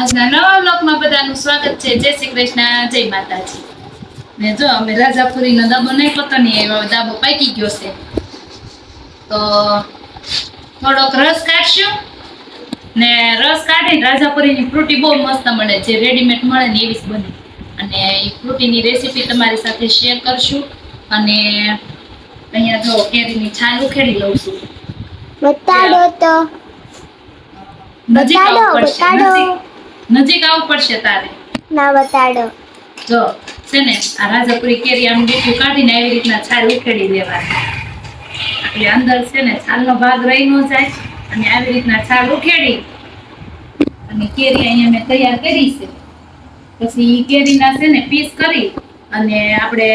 આજના નવા બ્લોકમાં બધાનું સ્વાગત છે. જય શ્રી કૃષ્ણ જય માતાજી. ને જો અમે રાજાપુરીનો દાબો નહીં પતો નહીં એવો દાબો પાકી ગયો છે. તો થોડોક રસ કાઢશું ને રસ કાઢીને રાજાપુરીની ફ્રૂટી બહુ મસ્ત મળે જે રેડીમેડ મળે ને એવી જ બને. અને એ ફ્રૂટીની રેસીપી તમારી સાથે શેર કરશું અને અહીંયા જો કેરીની છાલ ઉખેડી લઉં છું. બતાડો તો. બતાડો પડશે બતાડો. નજીક આવવું પડશે તારે. ના બતાડો. જો છે ને આ રાજાપુરી કેરી આમ ડેટ્યું કાઢીને આવી રીતના છાલ ઉખેડી લેવાની એટલે અંદર છે ને છાલનો ભાગ રહી ન જાય અને આવી રીતના છાલ ઉખેડી અને કેરી અહીંયા મેં તૈયાર કરી છે. પછી કેરીના છે ને પીસ કરી અને આપણે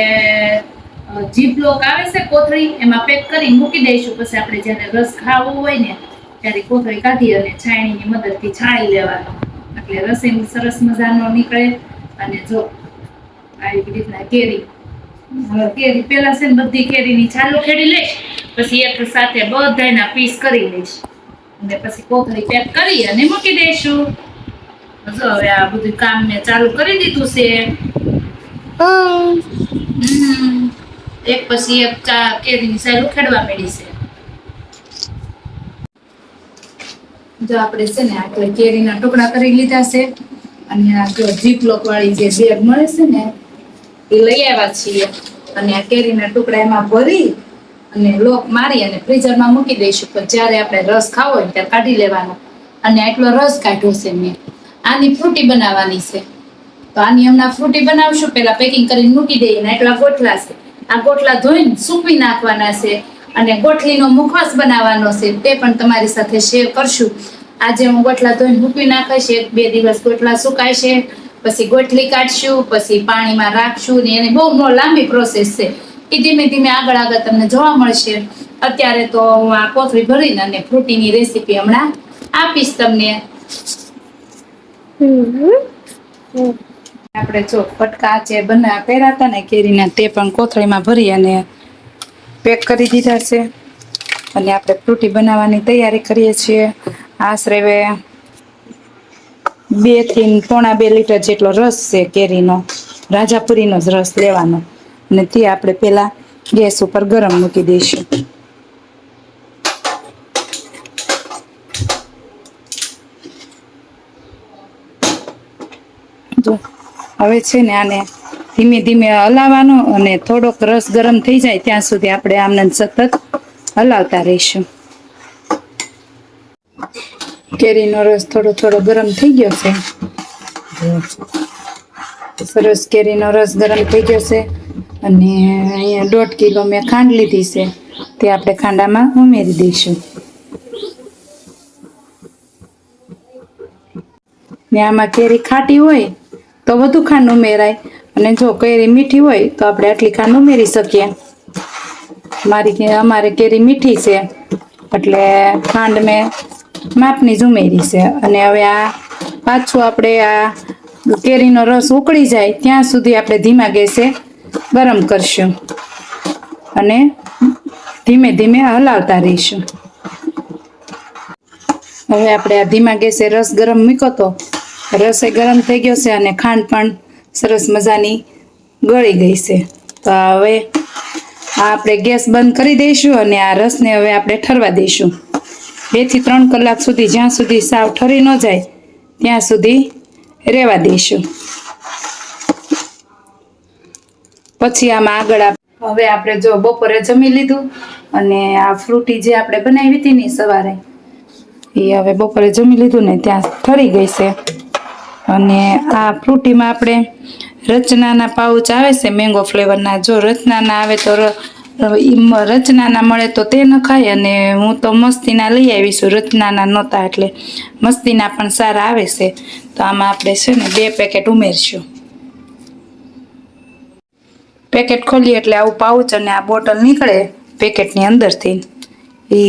જીપલોક આવે છે કોથળી એમાં પેક કરી મૂકી દઈશું. પછી આપણે જ્યારે રસ ખાવો હોય ને ત્યારે કોથળી કાઢી અને છાણીની મદદથી છાણી લેવાનો. એટલે રસીની સરસ મજાનો નીકળે અને જો આવી રીતના કેરી કેરી પેલા છે ને બધી કેરીની છાલો ખેડી લઈશ પછી એક સાથે બધાના પીસ કરી લઈશ. અને પછી કોથળી પેક કરી અને મૂકી દઈશું. જો હવે આ બધું કામ મેં ચાલુ કરી દીધું છે. એક પછી એક ચા કેરીની સારું ખેડવા મળી છે. જો આપણે છે ને આપણે કેરીના ટુકડા કરી લીધા છે અને આ જો જીપલોક વાળી જે બેગ મળે છે ને, એ લઈ આવ્યા છીએ. અને આ કેરીના ટુકડા એમાં ભરી અને લોક મારી અને ફ્રીઝરમાં મૂકી દઈશું. પણ જ્યારે આપણે રસ ખાવો હોય ત્યારે કાઢી લેવાનો. અને આટલો રસ કાઢ્યો છે મેં. આની ફ્રૂટી બનાવવાની છે. તો આની હમણાં ફ્રૂટી બનાવશું. પહેલાં પેકિંગ કરીને મૂકી દઈએ ને એટલા ગોઠલા છે. આ ગોઠલા ધોઈને સૂકવી નાખવાના છે. અને ગોઠલીનો મુખવાસ બનાવવાનો છે તે પણ તમારી સાથે શેર કરશું. આજે હું ગોઠલા ધોઈને મૂકી નાખીશ એક બે દિવસ ગોઠલા સુકાશે પછી ગોઠલી કાઢશું પછી પાણીમાં રાખશું ને એની બહુ લાંબી પ્રોસેસ છે. એ ધીમે ધીમે આગળ આગળ તમને જોવા મળશે. અત્યારે તો હું આ કોથળી ભરીને અને ફ્રૂટીની રેસીપી હમણાં આપીશ તમને. આપણે જો ફટકા જે બના પહેરાતા ને કેરીના તે પણ કોથળીમાં ભરી અને પેક કરી દીધા છે. અને આપણે ફ્રૂટી બનાવવાની તૈયારી કરીએ છીએ. આશરે બેથી પોણા બે લીટર જેટલો રસ છે કેરીનો, રાજાપુરીનો જ રસ લેવાનો. અને તે આપણે પહેલાં ગેસ ઉપર ગરમ મૂકી દઈશું. હવે છે ને આને ધીમે ધીમે હલાવવાનો અને થોડોક રસ ગરમ થઈ જાય ત્યાં સુધી આપણે આમને સતત હલાવતા રહીશું. કેરીનો રસ થોડો થોડો ગરમ થઈ ગયો છે. સરસ કેરીનો રસ ગરમ થઈ ગયો છે અને અહીંયા દોઢ કિલો મેં ખાંડ લીધી છે. તે આપણે ખાંડામાં ઉમેરી દઈશું. ને આમાં કેરી ખાટી હોય તો વધુ ખાંડ ઉમેરાય. અને જો કેરી મીઠી હોય તો આપણે આટલી ખાંડ ઉમેરી શકીએ. મારી અમારે કેરી મીઠી છે, એટલે ખાંડ મેં માપની જ ઉમેરી છે. અને હવે આ પાછું આપણે આ કેરીનો રસ ઉકળી જાય ત્યાં સુધી આપણે ધીમા ગેસે ગરમ કરશું. અને ધીમે ધીમે હલાવતા રહીશું. હવે આપણે આ ધીમા ગેસે રસ ગરમ મૂક્યો તો રસ ગરમ થઈ ગયો છે અને ખાંડ પણ સરસ મજાની ગળી ગઈ છે. તો હવે આ આપણે ગેસ બંધ કરી દઈશું અને આ રસને હવે આપણે ઠરવા દઈશું. બેથી ત્રણ કલાક સુધી, જ્યાં સુધી સાવ ઠરી ન જાય, ત્યાં સુધી રહેવા દઈશું. પછી આમાં આગળ હવે આપણે જો બપોરે જમી લીધું અને આ ફ્રૂટી જે આપણે બનાવી હતી ને સવારે એ હવે બપોરે જમી લીધું ને ત્યાં ઠરી ગઈ છે. અને આ ફ્રૂટીમાં આપણે રચનાના પાઉચ આવે છે મેંગો ફ્લેવરના જો રચનાના આવે તો રચનાના મળે તો તે ન ખાય અને હું તો મસ્તીના લઈ આવી છું, રચનાના નહોતા એટલે મસ્તીના પણ સારા આવે છે. તો આમાં આપણે છે ને બે પેકેટ ઉમેરશું. પેકેટ ખોલીએ એટલે આવું પાઉચ અને આ બોટલ નીકળે પેકેટની અંદરથી. એ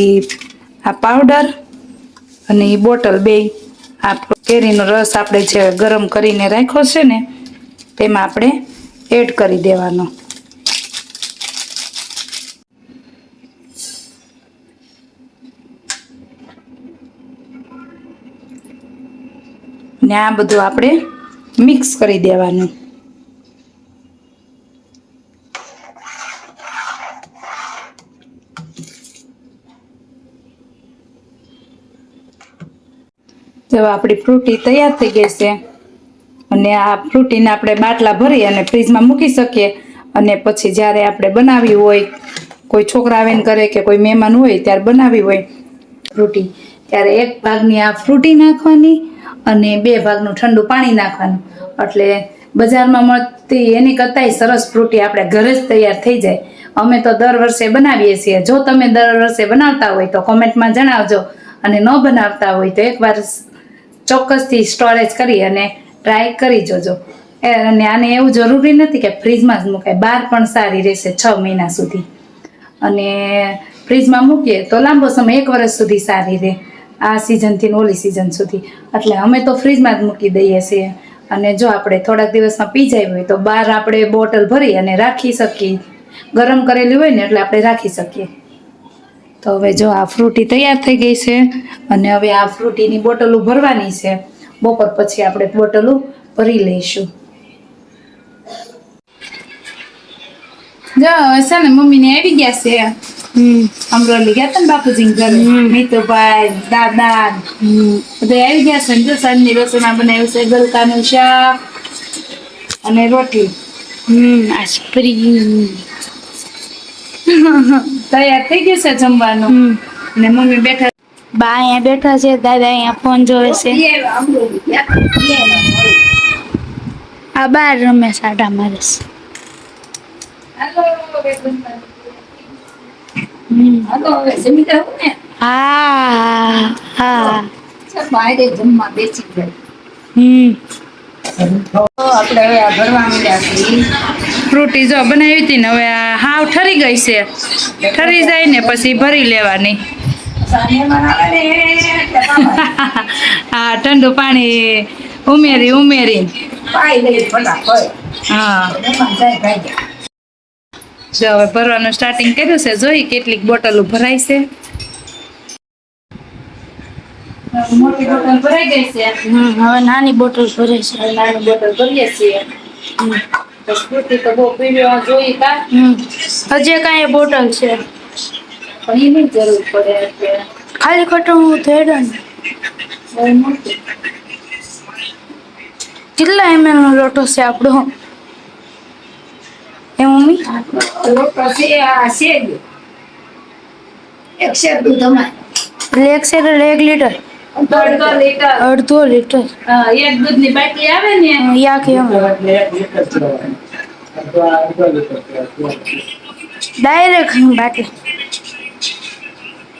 આ પાવડર અને એ બોટલ બે આ કેરીનો રસ આપણે જે ગરમ કરીને રાખ્યો છે ને, તેમાં આપણે એડ કરી દેવાનો. ને આ બધું આપણે મિક્સ કરી દેવાનું. જો આપણી ફ્રૂટી તૈયાર થઈ ગઈ છે અને આ ફ્રૂટીને આપણે બાટલા ભરી અને ફ્રીજમાં મૂકી શકીએ અને પછી જ્યારે આપણે બનાવી હોય, કોઈ છોકરા આવીને કરે કે કોઈ મહેમાન હોય ત્યારે બનાવી હોય ફ્રૂટી, ત્યારે એક ભાગની આ ફ્રૂટી નાખવાની અને બે ભાગનું ઠંડુ પાણી નાખવાનું. એટલે બજારમાં મળતી એની કરતાંય સરસ ફ્રૂટી આપણે ઘરે જ તૈયાર થઈ જાય. અમે તો દર વર્ષે બનાવીએ છીએ. જો તમે દર વર્ષે બનાવતા હોય તો કોમેન્ટમાં જણાવજો. અને ન બનાવતા હોય તો એકવાર ચોક્કસથી સ્ટોરેજ કરી અને ટ્રાય કરી જોજો. અને આને એવું જરૂરી નથી કે ફ્રીજમાં જ મૂકાય. બહાર પણ સારી રહેશે છ મહિના સુધી. અને ફ્રીજમાં મૂકીએ તો લાંબો સમય, એક વર્ષ સુધી સારી રહે. આ સિઝનથી ઓલી સિઝન સુધી. એટલે અમે તો ફ્રીજમાં જ મૂકી દઈએ છીએ. અને જો આપણે થોડાક દિવસમાં પી જાય હોય તો બહાર આપણે બોટલ ભરી અને રાખી શકીએ. ગરમ કરેલી હોય ને એટલે આપણે રાખી શકીએ. તો હવે જો આ ફ્રૂટી તૈયાર થઈ ગઈ છે અને હવે આ ફ્રૂટીની બોટલો ભરવાની છે. બપોર પછી આપણે બોટલો ભરી લઈશું. જો હવે છે ને મમ્મીને આવી ગયા છે. અમરોલી ગયા હતા ને બાપુજી ઘરે? મીતુભાઈ દાદા બધા આવી ગયા છે જો સાંજની રસોઈમાં બનાવ્યું છે ગલકાનું શાક અને રોટલી. હમ આ સ્પ્રિંગ તૈયાર થઈ ગયું છે જમવાનું? અને મમ્મી બેઠા બા અહીંયા બેઠા છે દાદા અહીંયા ફોન જોવે છે. આ બાર રમે સાડા મારે છે. હા હા. જમવા બેસી જાય. હમ. આપણે હવે આ ભરવા મળ્યા છીએ. ફ્રૂટી જો બનાવી હતી ને હવે આ હાવ ઠરી ગઈ છે. ઠરી જાય ને પછી ભરી લેવાની. હા ઠંડુ પાણી ઉમેરી ઉમેરી. હા. જો હવે ભરવાનું સ્ટાર્ટિંગ કર્યું છે. જોઈ કેટલીક બોટલો ભરાય છે. મોટી બોટલ ભરાઈ ગઈ છે. હવે નાની બોટલ ભરી છે નાની બોટલ ભરીએ છીએ. તો સ્ફૂર્તિ તો બહુ પીવા જોઈ કા? હમ. હજી કાંઈ બોટલ છે. પણ એની જરૂર પડે એટલે ખાલી ખોટું થયેલો ને. બહુ મોટી. કેટલા એમએલ નો લોટો છે આપણો? એ મમ્મી? લોટો છે આ છે જ. એક શેર દૂધ અમારે એટલે એક છે એટલે એક લીટર. અડધો લીટર. અડધો લીટર. હા, એક દૂધની બાટલી આવે ને? યા કે ડાયરેક્ટ બાકી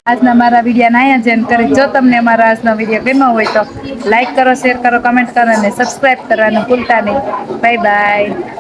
આજના મારા વીડિયો અહીંયા જેમ કરી જો તમને મારા આજનો વીડિયો ગમ્યો હોય તો લાઈક કરો શેર કરો કમેન્ટ કરો અને સબસ્ક્રાઇબ કરવાનું ભૂલતા નહીં. Bye bye